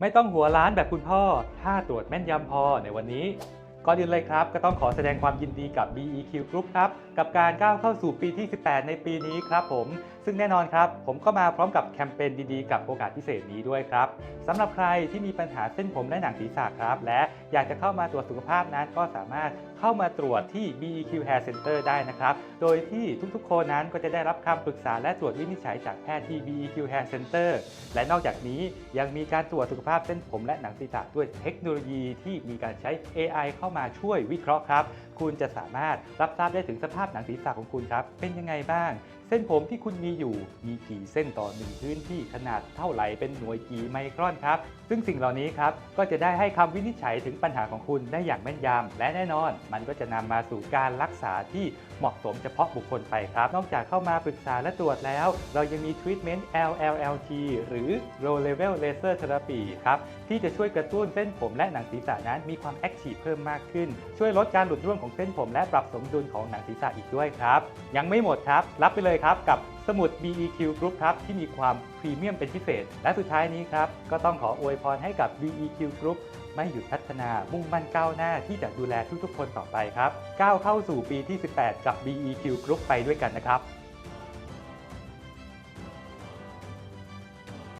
ไม่ต้องหัวล้านแบบคุณพ่อ ถ้าตรวจแม่นยำพอในวันนี้ ก่อนอื่นเลยครับ ก็ต้องขอแสดงความยินดีกับ BEQ Group ครับ กับการก้าวเข้าสู่ปีที่ 18 ในปีนี้ครับผม ซึ่งแน่นอนครับ ผมก็มาพร้อมกับแคมเปญดีๆ กับโอกาสพิเศษนี้ด้วยครับสำหรับใครที่มีปัญหาเส้นผมและหนังศีรษะครับ และอยากจะเข้ามาตรวจสุขภาพนั้นก็สามารถเข้ามาตรวจที่ BEQ Hair Center ได้นะครับ โดยที่ทุกๆ คนนั้นก็จะได้รับคำปรึกษาและตรวจวินิจฉัยจากแพทย์ที่ BEQ Hair Center และนอกจากนี้ยังมีการตรวจสุขภาพเส้นผมและหนังศีรษะด้วยเทคโนโลยีที่มีการใช้ AI เข้ามามาช่วยวิเคราะห์ครับ คุณจะสามารถรับทราบได้ถึงสภาพหนังศีรษะของคุณครับ เป็นยังไงบ้าง เส้นผมที่คุณมีอยู่มีกี่เส้นต่อหนึ่งพื้นที่ขนาดเท่าไหร่เป็นหน่วยกี่ไมครอนครับ ซึ่งสิ่งเหล่านี้ครับก็จะได้ให้คำวินิจฉัยถึงปัญหาของคุณได้อย่างแม่นยำและแน่นอน มันก็จะนำมาสู่การรักษาที่เหมาะสมเฉพาะบุคคลไปครับ นอกจากเข้ามาปรึกษาและตรวจแล้ว เรายังมี Treatment LLLT หรือ Low Level Laser Therapy ครับที่จะช่วยกระตุ้นเส้นผมและหนังศีรษะนั้นมีความแอคทีฟเพิ่มมากขึ้น ช่วยลดการหลุดร่วงของเส้นผม และปรับสมดุลของหนังศีรษะอีกด้วยครับ ยังไม่หมดครับ รับไปเลยครับกับสมุด BEQ Group ครับที่มีความพรีเมียมเป็นพิเศษ และสุดท้ายนี้ครับก็ต้องขออวยพรให้กับ BEQ Group ไม่หยุดพัฒนา มุ่งมั่นก้าวหน้าที่จะดูแลทุกๆคนต่อไปครับ ก้าวเข้าสู่ปีที่ 18 กับ BEQ Group ไปด้วยกันนะครับ